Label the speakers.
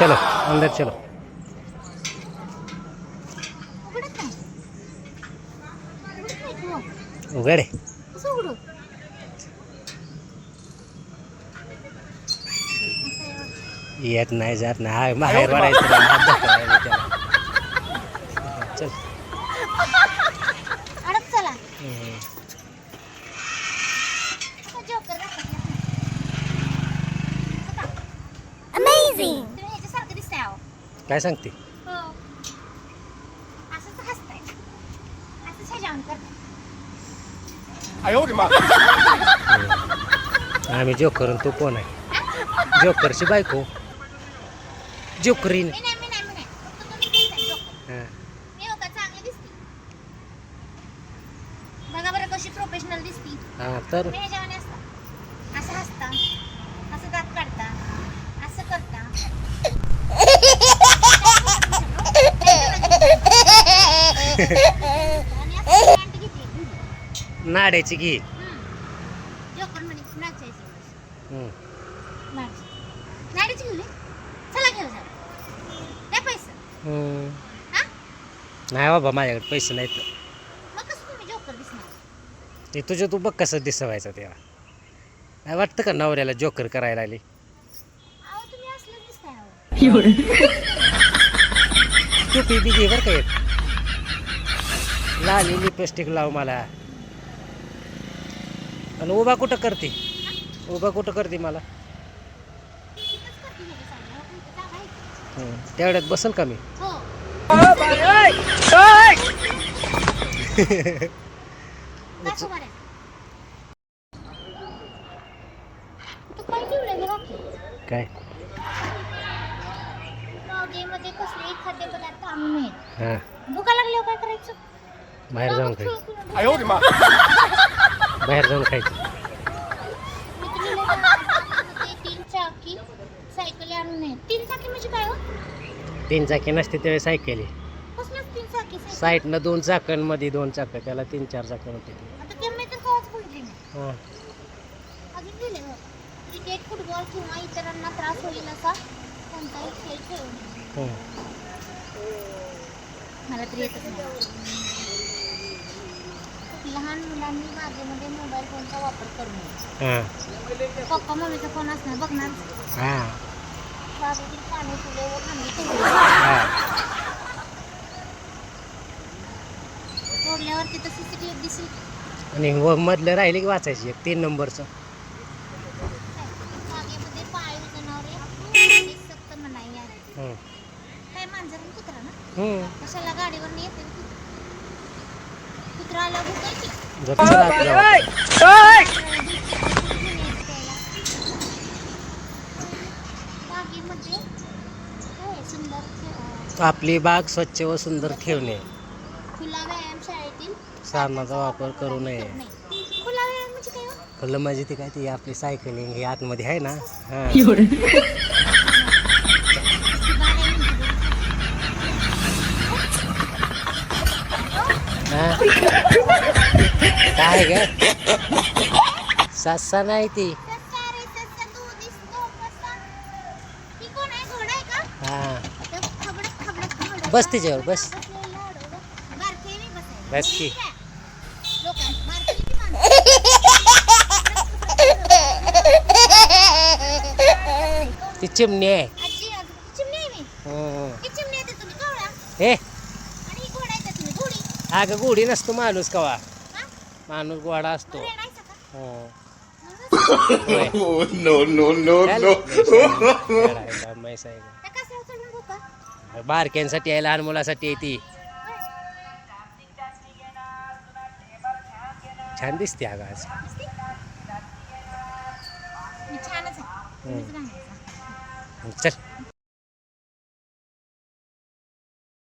Speaker 1: चलो अंदर चलो. उघड येत नाही जात नाही. बाहेर वाढायचं. चल.
Speaker 2: अडक
Speaker 1: काय सांगते?
Speaker 2: हो. करताय.
Speaker 1: आम्ही जोकर तू कोण आहे? जोकरची बायको. जोकरीन. हां.
Speaker 2: मी हो का चांगली दिसते बघा बरं कशी प्रोफेशनल दिसती
Speaker 1: हां तर
Speaker 2: तुम्ही ह्याच्यावाने असता असं हसता असं दात काढता असं करता आणि असं pant घेतली.
Speaker 1: नाड्याची घे
Speaker 2: हम्म. जोकर म्हणे नाचायची
Speaker 1: हम्म.
Speaker 2: नाच. नाडीची घेऊन ये. चला घेऊ जाऊ द्या पैसे
Speaker 1: हम्म.
Speaker 2: हा?
Speaker 1: नाही बाबा माझ्याकडे पैसे नाहीत. ते तुझं तू बघ कसं दिसवायचं तेव्हा काय वाटतं का नवऱ्याला जोकर करायला आली? तू पी बी घे बरं का एक. लाली लिपस्टिक लाव मला. आणि उभा कुठं करते? उभा कुठं करते मला. तेवढ्यात बसल का मी?
Speaker 2: हो काय? ठेवलंय गं बाकी?
Speaker 1: काय
Speaker 2: मागेमध्ये कसले खाद्यपदार्थ आणू नयेत
Speaker 1: हां.
Speaker 2: भुका लागल्यावर काय करायचं?
Speaker 1: बाहेर जाऊन खायचं. बाहेर जाऊन खायचं.
Speaker 2: तीन चाकी सायकली आणू नये तीन चाकी म्हणजे काय हो
Speaker 1: तीन चाकी नसते त्यावेळेस सायकली
Speaker 2: कसलंच तीन चाकी सायकल
Speaker 1: साईडनं दोन चाकांमध्ये दोन चाकं त्याला तीन चार चाकं होते.
Speaker 2: आता ते मी तर कवाच बघितली नाही
Speaker 1: हां.
Speaker 2: अजून दिले हो क्रिकेट फुटबॉल किंवा इतरांना त्रास होईल असा कोणताही खेळ खेळू नये
Speaker 1: हम्म.
Speaker 2: मला तर येतच नाही. लहान मुलांनी मागेमध्ये मोबाईल फोनचा वापर करू नये.
Speaker 1: हां.
Speaker 2: पप्पा मम्मीचा फोन असणार बघणार.
Speaker 1: हां.
Speaker 2: बागेतील पाणी फुले व खांबे तोडले.
Speaker 1: हां.
Speaker 2: तोडल्यावर तिथं सीसीटीव्ही दिसेल.
Speaker 1: आणि व मधलं राहिले की वाचायची एक तीन नंबरचं.
Speaker 2: बागेमध्ये पाळीव जनावरे हे सक्त मनाई आहे
Speaker 1: हम्म.
Speaker 2: काय मांजर आणि कुत्रा ना?
Speaker 1: हम्म.
Speaker 2: कशाला गाडीवर येते
Speaker 1: आपली बाग स्वच्छ व सुंदर ठेवणे.
Speaker 2: खुला
Speaker 1: वापर करू नये.
Speaker 2: खुला व्यायाम म्हणजे काय हो?
Speaker 1: खुलं म्हणजे ती काय ती आपली सायकलिंग हे आतमध्ये आहे ना? हाँ. काय ग सस्सा नाही ती.
Speaker 2: ही.
Speaker 1: हां. बस तिच्यावर, बस. बस की. ती चिमणी आहे.
Speaker 2: आजी,
Speaker 1: अगं गोडी नसतो माणूस कवा? माणूस गोडा असतो? बारक्यांसाठी आहे लहान मुलासाठी आहे ती. छान दिसते अगं आज. चल.